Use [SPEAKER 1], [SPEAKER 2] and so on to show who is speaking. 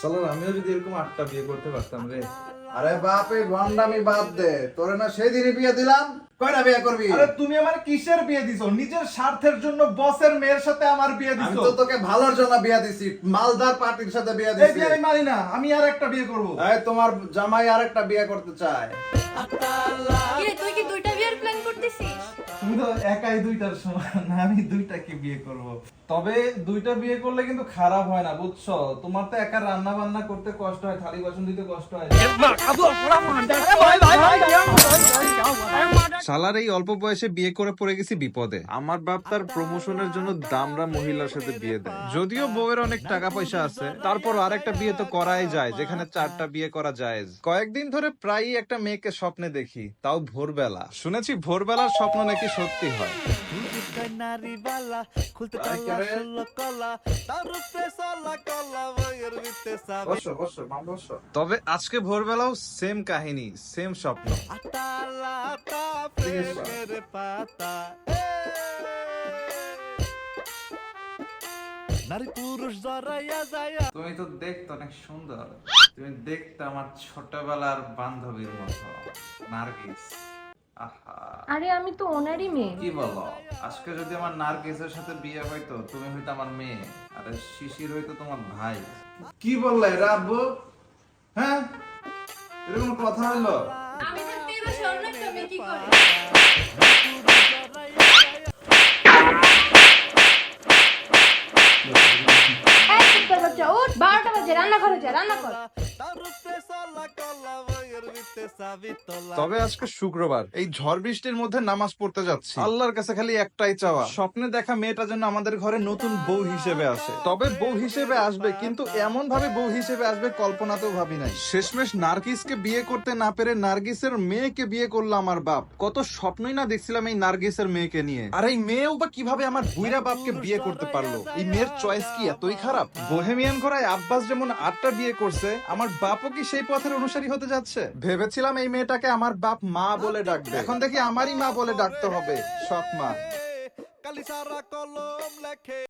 [SPEAKER 1] সালার আমিও যদি এরকম আটটা বিয়ে করতে পারতাম রে।
[SPEAKER 2] আরে বাপ এই ভন্ডামি বাদ দে। তোরে না সেই দিনই বিয়ে দিলাম। কয়টা বিয়ে করবি?
[SPEAKER 1] আরে তুমি আমার কিসের বিয়ে দিছো? নিজের স্বার্থের জন্য বসের মেয়ের সাথে আমার বিয়ে
[SPEAKER 2] আমি তো তোকে ভালোর জন্য বিয়ে দিছি। মালদার পার্টির সাথে বিয়ে
[SPEAKER 1] এই
[SPEAKER 2] দিছি।
[SPEAKER 1] বিয়ে আমি মানি না আমি আর একটা বিয়ে করব।
[SPEAKER 2] এই তোমার জামাই আরেকটা বিয়ে করতে চায়।
[SPEAKER 3] তুই কি
[SPEAKER 1] একাই দুইটার সমান না আমি দুইটাকে বিয়ে করব। তবে দুইটা বিয়ে করলে কিন্তু খারাপ হয় না বুঝছ? তোমার তো একা রান্না বান্না করতে কষ্ট হয় থালি বাসন দিতে কষ্ট হয়।
[SPEAKER 4] শালার এই অল্প বয়সে বিয়ে করে পড়ে গেছি বিপদে। আমার বাপ তার প্রমোশনের জন্য দামরা মহিলার সাথে বিয়ে দেয়। যদিও বউয়ের অনেক টাকা পয়সা আছে তারপর আরেকটা বিয়ে তো করাই যায় যেখানে চারটা বিয়ে করা যায়। কয়েকদিন ধরে প্রায়ই একটা মেয়েকে স্বপ্নে দেখি তাও ভোরবেলা। শুনেছি ভোরবেলার স্বপ্ন নাকি সত্যি হয়।
[SPEAKER 5] খুলতে
[SPEAKER 4] তবে আজকে ভোরবেলাও সেম কাহিনী সেম স্বপ্ন।
[SPEAKER 5] নারী পুরুষ জড়াইয়া যায়
[SPEAKER 1] তুমি তো দেখতে অনেক সুন্দর। তুমি দেখতে আমার ছোটবেলার বান্ধবীর মতো নার্গিস। আহা।
[SPEAKER 3] আরে আমি তো ওনারই মেয়ে।
[SPEAKER 1] কি বলো? আজকে যদি আমার নার্গিসের সাথে বিয়ে হইতো তুমি হইতো আমার মেয়ে আর শিশির হইতো তোমার ভাই। কি বললে এরা আব্বু? হ্যাঁ? এরকম কথা হলো
[SPEAKER 3] আমি থাকতে এবার স্বর্ণ একটা মেয়ে কি করে? বারোটা বাজে রান্না যা রান্না কর
[SPEAKER 4] তবে আজকে শুক্রবার। এই ঝড় বৃষ্টির মধ্যে নামাজ পড়তে যাচ্ছি। আল্লাহর কাছে খালি একটাই চাওয়া। স্বপ্নে দেখা মেয়েটা যেন আমাদের ঘরে নতুন বউ হিসেবে আসে। তবে বউ হিসেবে আসবে, কিন্তু এমন ভাবে বউ হিসেবে আসবে কল্পনাতেও ভাবি নাই। শেষমেশ নার্গিসকে বিয়ে করতে না পেরে নার্গিসের মেয়েকে বিয়ে করল আমার বাপ। কত স্বপ্নই না দেখছিলাম এই নার্গিসের মেয়েকে নিয়ে। আর এই মেয়েও বা কীভাবে আমার বুইরা বাপকে বিয়ে করতে পারল? এই মেয়ের চয়েস কি এতই খারাপ? বোহেমিয়ান করায় আব্বাস যেমন আটটা বিয়ে করছে, আমার বাপও কি সেই পথের অনুসারী হতে যাচ্ছে? ভেবেছিলাম এই মেয়েটাকে আমার বাপ মা বলে ডাকবে। এখন দেখি আমারই মা বলে ডাকতে হবে, সৎ মা।
[SPEAKER 5] কলম লেখে।